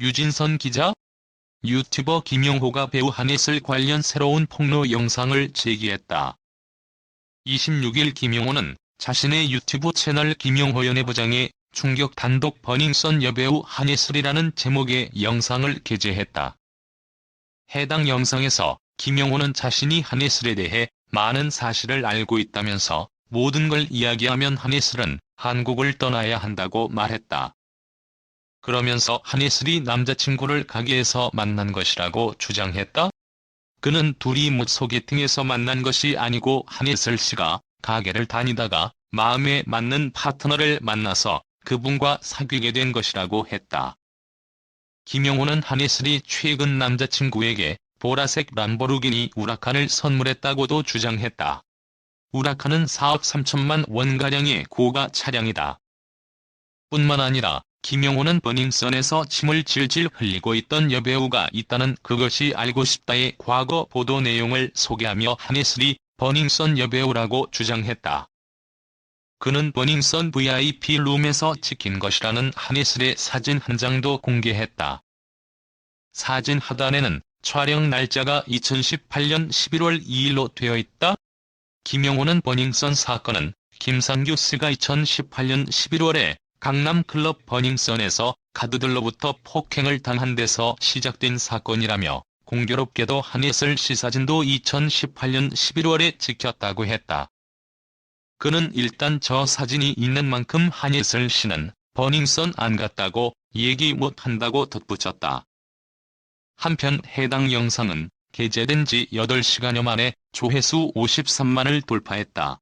유진선 기자? 유튜버 김용호가 배우 한예슬 관련 새로운 폭로 영상을 제기했다. 26일 김용호는 자신의 유튜브 채널 김용호 연예부장에 충격 단독 버닝썬 여배우 한예슬이라는 제목의 영상을 게재했다. 해당 영상에서 김용호는 자신이 한예슬에 대해 많은 사실을 알고 있다면서 모든 걸 이야기하면 한예슬은 한국을 떠나야 한다고 말했다. 그러면서 한예슬이 남자친구를 가게에서 만난 것이라고 주장했다? 그는 둘이 못 소개팅에서 만난 것이 아니고 한예슬 씨가 가게를 다니다가 마음에 맞는 파트너를 만나서 그분과 사귀게 된 것이라고 했다. 김용호는 한예슬이 최근 남자친구에게 보라색 람보르기니 우라칸을 선물했다고도 주장했다. 우라칸은 4억 3천만 원가량의 고가 차량이다. 뿐만 아니라 김용호는 버닝썬에서 침을 질질 흘리고 있던 여배우가 있다는 그것이 알고 싶다의 과거 보도 내용을 소개하며 한예슬이 버닝썬 여배우라고 주장했다. 그는 버닝썬 VIP 룸에서 찍힌 것이라는 한예슬의 사진 한 장도 공개했다. 사진 하단에는 촬영 날짜가 2018년 11월 2일로 되어 있다. 김용호는 버닝썬 사건은 김상규 씨가 2018년 11월에 강남 클럽 버닝썬에서 가드들로부터 폭행을 당한 데서 시작된 사건이라며 공교롭게도 한예슬 씨 사진도 2018년 11월에 찍혔다고 했다. 그는 일단 저 사진이 있는 만큼 한예슬 씨는 버닝썬 안 갔다고 얘기 못한다고 덧붙였다. 한편 해당 영상은 게재된 지 8시간여 만에 조회수 53만을 돌파했다.